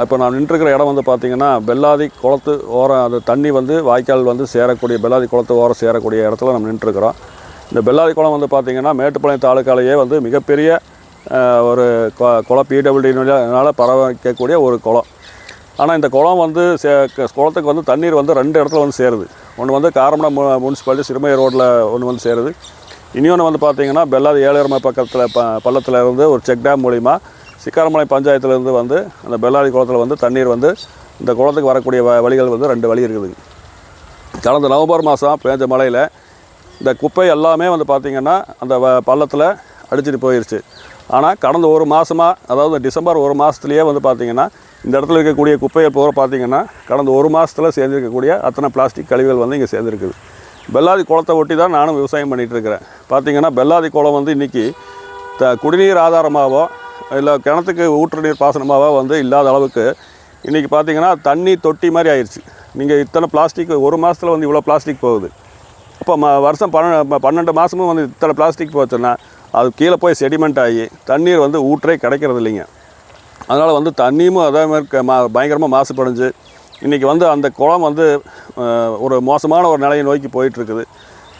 இப்போ நான் நின்றுருக்கிற இடம் வந்து பார்த்திங்கன்னா பெல்லாதி குளத்து ஓரம் அந்த தண்ணி வந்து வாய்க்கால் வந்து சேரக்கூடிய பெல்லாதி குளத்து ஓரம் சேரக்கூடிய இடத்துல நம்ம நின்றுருக்கிறோம். இந்த பெல்லாதி குளம் வந்து பார்த்திங்கன்னா மேட்டுப்பாளையம் தாலுக்காலேயே வந்து மிகப்பெரிய ஒரு கொ- குளம் பிடபிள்யூடினால பரவிக்கக்கூடிய ஒரு குளம். ஆனால் இந்த குளம் வந்து சே குளத்துக்கு வந்து தண்ணீர் வந்து ரெண்டு இடத்துல வந்து சேருது. ஒன்று வந்து காரமடை மு முனிசிபாலிட்டி சிறுமை ரோட்டில் ஒன்று வந்து சேருது. இன்னொன்று வந்து பார்த்திங்கன்னா பெல்லாதி ஏழரமை பக்கத்தில் ப பள்ளத்தில் இருந்து ஒரு செக் டேம் மூலிமா சிக்காரமலை பஞ்சாயத்துலேருந்து வந்து அந்த பெல்லாதி குளத்தில் வந்து தண்ணீர் வந்து இந்த குளத்துக்கு வரக்கூடிய வ வழிகள் வந்து ரெண்டு வழி இருக்குது. கடந்த நவம்பர் மாதம் பேஞ்ச மழையில் இந்த குப்பை எல்லாமே வந்து பார்த்திங்கன்னா அந்த வ- பள்ளத்தில் அடிச்சிட்டு போயிருச்சு. ஆனால் கடந்த ஒரு மாதமாக அதாவது டிசம்பர் ஒரு மாதத்துலேயே வந்து பார்த்திங்கன்னா இந்த இடத்துல இருக்கக்கூடிய குப்பையை பூரா பார்த்திங்கன்னா கடந்த ஒரு மாதத்தில் சேர்ந்துருக்கக்கூடிய அத்தனை பிளாஸ்டிக் கழிவுகள் வந்து இங்கே சேர்ந்துருக்குது பெல்லாதி குளத்தை ஒட்டி தான் நானும் விவசாயம் பண்ணிகிட்டு இருக்கிறேன். பார்த்திங்கன்னா பெல்லாதி குளம் வந்து இன்றைக்கி த குடிநீர் ஆதாரமாகவோ இல்லை கிணத்துக்கு ஊற்று நீர் பாசனமாக வந்து இல்லாத அளவுக்கு இன்றைக்கி பார்த்தீங்கன்னா தண்ணி தொட்டி மாதிரி ஆயிடுச்சு நீங்கள் இத்தனை பிளாஸ்டிக் ஒரு மாதத்தில் வந்து இவ்வளோ பிளாஸ்டிக் போகுது. இப்போ ம வருஷம் பன்ன பன்னெண்டு மாதமும் வந்து இத்தனை பிளாஸ்டிக் போச்சுன்னா அது கீழே போய் செடிமெண்ட் ஆகி தண்ணீர் வந்து ஊற்றே கிடைக்கிறது இல்லைங்க. அதனால் வந்து தண்ணியும் அதே மாதிரி க- மா பயங்கரமாக மாசுபடைஞ்சு இன்றைக்கி வந்து அந்த குளம் வந்து ஒரு மோசமான ஒரு நிலையை நோக்கி போயிட்டுருக்குது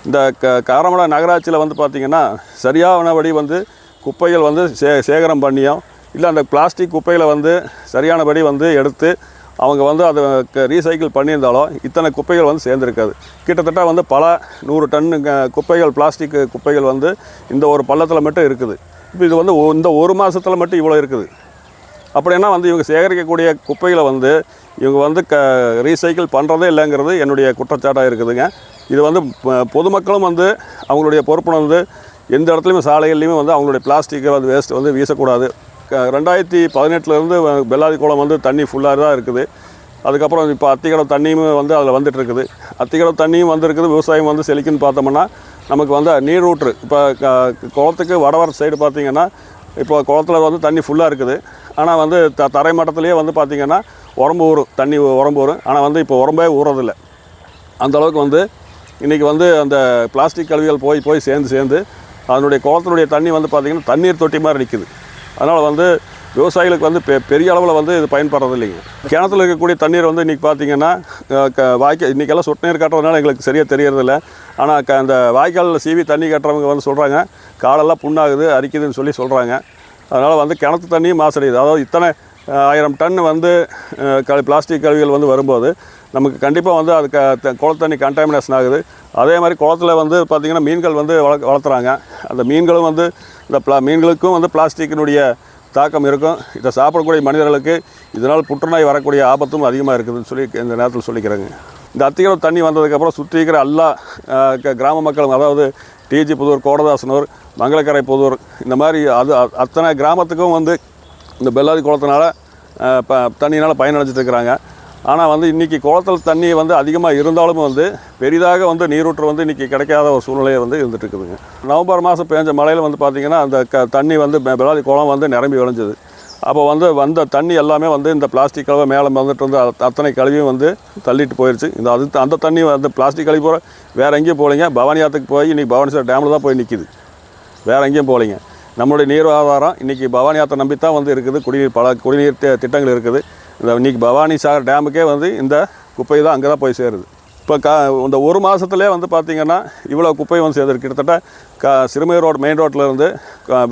இந்த க காரமடை நகராட்சியில் வந்து பார்த்திங்கன்னா சரியானபடி வந்து குப்பைகள் வந்து சே சேகரம் பண்ணியும் இல்லை அந்த பிளாஸ்டிக் குப்பைகளை வந்து சரியானபடி வந்து எடுத்து அவங்க வந்து அதை ரீசைக்கிள் பண்ணியிருந்தாலும் இத்தனை குப்பைகள் வந்து சேர்ந்துருக்காது. கிட்டத்தட்ட வந்து பல நூறு டன்னு க- குப்பைகள் பிளாஸ்டிக் குப்பைகள் வந்து இந்த ஒரு பள்ளத்தில் மட்டும் இருக்குது. இப்போ இது வந்து இந்த ஒரு மாதத்தில் மட்டும் இவ்வளோ இருக்குது. அப்படின்னா வந்து இவங்க சேகரிக்கக்கூடிய குப்பைகளை வந்து இவங்க வந்து க ரீசைக்கிள் பண்ணுறதே இல்லைங்கிறது என்னுடைய குற்றச்சாட்டாக இருக்குதுங்க. இது வந்து பொதுமக்களும் வந்து அவங்களுடைய பொறுப்புணர்ந்து எந்த இடத்துலையுமே சாலைகள்லையுமே வந்து அவங்களுடைய பிளாஸ்டிக்கை வந்து வேஸ்ட் வந்து வீசக்கூடாது. க ரெண்டாயிரத்தி பதினெட்டுலேருந்து பெல்லாதி குளம் வந்து தண்ணி ஃபுல்லாக தான் இருக்குது. அதுக்கப்புறம் இப்போ அத்திக்கடவு தண்ணியும் வந்து அதில் வந்துட்டு இருக்குது அத்திக்கடவு தண்ணியும் வந்துருக்குது விவசாயம் வந்து செழிக்குன்னு பார்த்தோம்னா நமக்கு வந்து நீர் ஊற்று இப்போ க- குளத்துக்கு வடவர சைடு பார்த்திங்கன்னா இப்போ குளத்துல வந்து தண்ணி ஃபுல்லாக இருக்குது. ஆனால் வந்து த தரை மட்டத்துலேயே வந்து பார்த்திங்கன்னா உரம்பு ஊறும் தண்ணி உரம்பு ஊறும் ஆனால் வந்து இப்போ உரம்பே ஊறதில்லை. அந்தளவுக்கு வந்து இன்றைக்கி வந்து அந்த பிளாஸ்டிக் கழிவுகள் போய் போய் சேர்ந்து சேர்ந்து அதனுடைய குளத்தினுடைய தண்ணி வந்து பார்த்திங்கன்னா தண்ணீர் தொட்டி மாதிரி நிற்குது அதனால் வந்து விவசாயிகளுக்கு வந்து பெ பெரிய அளவில் வந்து இது பயன்படுறது இல்லைங்க கிணத்துல இருக்கக்கூடிய தண்ணீர் வந்து இன்றைக்கி பார்த்தீங்கன்னா க வாய்க்கால் இன்றைக்கெல்லாம் சொட்டு நீர் கட்டுறதுனால எங்களுக்கு சரியாக தெரியறதில்ல. ஆனால் க அந்த வாய்க்காலில் சீவி தண்ணி கட்டுறவங்க வந்து சொல்கிறாங்க காலெல்லாம் புண்ணாகுது அரிக்குதுன்னு சொல்லி சொல்கிறாங்க அதனால் வந்து கிணத்து தண்ணியும் மாசடையுது. அதாவது இத்தனை ஆயிரம் டன் வந்து க பிளாஸ்டிக் கழிவுகள் வந்து வரும்போது நமக்கு கண்டிப்பாக வந்து அது க த- குளத்து தண்ணி கண்டாமினேஷன் ஆகுது. அதே மாதிரி குளத்துல வந்து பார்த்திங்கன்னா மீன்கள் வந்து வள வளர்த்துறாங்க. அந்த மீன்களும் வந்து இந்த பிளா மீன்களுக்கும் வந்து பிளாஸ்டிக்கினுடைய தாக்கம் இருக்கும். இதை சாப்பிடக்கூடிய மனிதர்களுக்கு இதனால் புற்றுநோய் வரக்கூடிய ஆபத்தும் அதிகமாக இருக்குதுன்னு சொல்லி இந்த நேரத்தில் சொல்லிக்கிறேங்க. இந்த அத்திகரம் தண்ணி வந்ததுக்கப்புறம் சுற்றி இருக்கிற எல்லா க- கிராம மக்களும் அதாவது டிஜி புதூர் கோடதாசனூர் மங்களக்கரை புதூர் இந்த மாதிரி அது அத்தனை கிராமத்துக்கும் வந்து இந்த பெல்லாரி குளத்தினால ப தண்ணியினால் பயனடைஞ்சிட்டு இருக்கிறாங்க. ஆனால் வந்து இன்றைக்கி குளத்தில் தண்ணி வந்து அதிகமாக இருந்தாலும் வந்து பெரிதாக வந்து நீரூற்று வந்து இன்றைக்கி கிடைக்காத ஒரு சூழ்நிலையை வந்து இருந்துட்டு இருக்குதுங்க நவம்பர் மாதம் பேஞ்ச மழையில் வந்து பார்த்திங்கன்னா அந்த க தண்ணி வந்து பெல்லாரி குளம் வந்து நிரம்பி விளைஞ்சது அப்போ வந்து வந்த தண்ணி எல்லாமே வந்து இந்த பிளாஸ்டிக் கழுவை மேலே வந்துட்டு வந்து அத்தனை கழுவியும் வந்து தள்ளிட்டு போயிடுச்சு இந்த அது அந்த தண்ணி வந்து பிளாஸ்டிக் கழுவி போகிற வேறு எங்கேயும் போகலைங்க. ஆற்றுக்கு போய் இன்றைக்கி பவானிசார் டேமில் தான் போய் நிற்கிது வேறு எங்கேயும் போகலைங்க. நம்மளுடைய நீர் ஆதாரம் இன்றைக்கி பவானி ஆற்றை நம்பி தான் வந்து இருக்குது. குடிநீர் பல குடிநீர் திட்டங்கள் இருக்குது. இந்த இன்றைக்கி பவானி சாகர் டேமுக்கே வந்து இந்த குப்பை தான் அங்கே தான் போய் சேருது. இப்போ கா இந்த ஒரு மாதத்துலேயே வந்து பார்த்திங்கன்னா இவ்வளோ குப்பை வந்து சேர்ந்துருக்கு கிட்டத்தட்ட கா சிறுமை ரோடு மெயின் ரோட்டிலேருந்து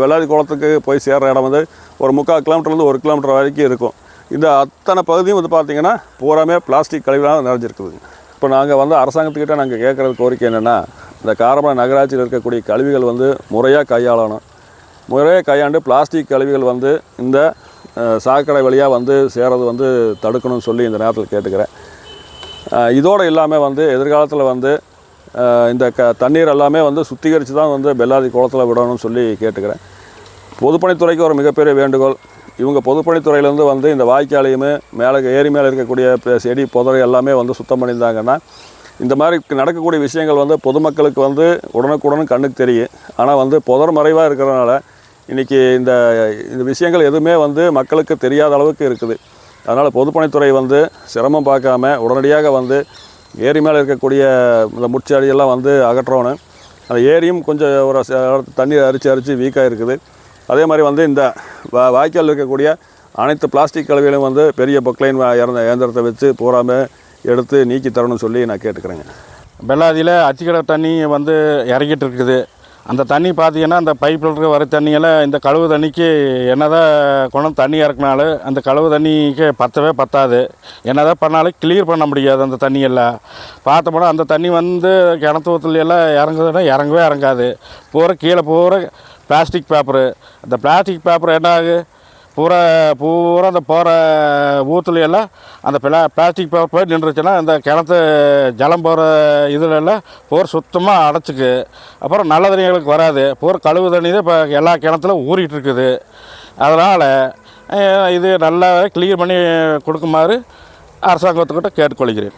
வெள்ளாதி குளத்துக்கு போய் சேர்கிற இடம் வந்து ஒரு முக்கால் கிலோமீட்டர்லேருந்து ஒரு கிலோமீட்டர் வரைக்கும் இருக்கும். இந்த அத்தனை பகுதியும் வந்து பார்த்திங்கன்னா பூராமே பிளாஸ்டிக் கழிவுலாம் நிறைஞ்சிருக்குது. இப்போ நாங்கள் வந்து அரசாங்கத்துக்கிட்ட நாங்கள் கேட்குறது கோரிக்கை என்னென்னா இந்த காரமடை நகராட்சியில் இருக்கக்கூடிய கழிவுகள் வந்து முறையாக கையாளணும். முறையாக கையாண்டு பிளாஸ்டிக் கழிவுகள் வந்து இந்த சாக்கடை வழியாக வந்து சேரது வந்து தடுக்கணும்னு சொல்லி இந்த நேரத்தில் கேட்டுக்கிறேன். இதோடு இல்லாமல் வந்து எதிர்காலத்தில் வந்து இந்த க தண்ணீர் எல்லாமே வந்து சுத்திகரித்து தான் வந்து பெல்லாதி குளத்தில் விடணும்னு சொல்லி கேட்டுக்கிறேன். பொதுப்பணித்துறைக்கு ஒரு மிகப்பெரிய வேண்டுகோள். இவங்க பொதுப்பணித்துறையிலேருந்து வந்து இந்த வாய்க்காலையுமே மேலே ஏரி மேலே இருக்கக்கூடிய செடி புதரை எல்லாமே வந்து சுத்தம் பண்ணியிருந்தாங்கன்னா இந்த மாதிரி நடக்கக்கூடிய விஷயங்கள் வந்து பொதுமக்களுக்கு வந்து உடனுக்குடன் கண்ணுக்கு தெரியும். ஆனால் வந்து புதர் மறைவாக இருக்கிறதுனால இன்றைக்கி இந்த இந்த விஷயங்கள் எதுவுமே வந்து மக்களுக்கு தெரியாத அளவுக்கு இருக்குது. அதனால் பொதுப்பணித்துறை வந்து சிரமம் பார்க்காம உடனடியாக வந்து ஏரி மேலே இருக்கக்கூடிய இந்த முட்செடியெல்லாம் வந்து அகற்றணும். அந்த ஏரியும் கொஞ்சம் ஒரு ச- தண்ணி அரித்து அரிச்சு வீக்காக இருக்குது அதே மாதிரி வந்து இந்த வா வாய்க்கால் இருக்கக்கூடிய அனைத்து பிளாஸ்டிக் கழிவுகளையும் வந்து பெரிய பொக்லைன் இறந்த இயந்திரத்தை வச்சு பூராமல் எடுத்து நீக்கி தரணும்னு சொல்லி நான் கேட்டுக்கிறேங்க. பெல்லாதியில் அச்சுக்கடை தண்ணி வந்து இறங்கிட்டு இருக்குது. அந்த தண்ணி பார்த்தீங்கன்னா அந்த பைப்பில் இருக்க வர தண்ணியெல்லாம் இந்த கழுவு தண்ணிக்கு என்னதான் தான் குணம் தண்ணி இறக்குனாலும் அந்த கழுவு தண்ணிக்கு பத்தவே பத்தாது. என்னதான் பண்ணாலும் கிளியர் பண்ண முடியாது அந்த தண்ணியெல்லாம். பார்த்தோம்னா அந்த தண்ணி வந்து கிணத்து எல்லாம் இறங்குதுன்னா இறங்கவே இறங்காது. பூரா கீழே பூரா பிளாஸ்டிக் பேப்பரு அந்த பிளாஸ்டிக் பேப்பர் என்ன ஆகுது? பூரா பூரா அந்த போகிற ஊற்றுல எல்லாம் அந்த பிளா பிளாஸ்டிக் பேப்பர் போய் நின்றுச்சுன்னா அந்த கிணத்து ஜலம் போகிற இதுலெல்லாம் எல்லாம் சுத்தமாக அடைச்சிக்கு. அப்புறம் நல்ல தண்ணிகளுக்கு வராது. போர் கழுவு தண்ணி தான் இப்போ எல்லா கிணத்துல ஊறிட்டு இருக்குது. அதனால் இது நல்லா க்ளியர் பண்ணி கொடுக்குமாறு அரசாங்கத்துக்கிட்ட கேட்டுக்கொள்கிறேன்.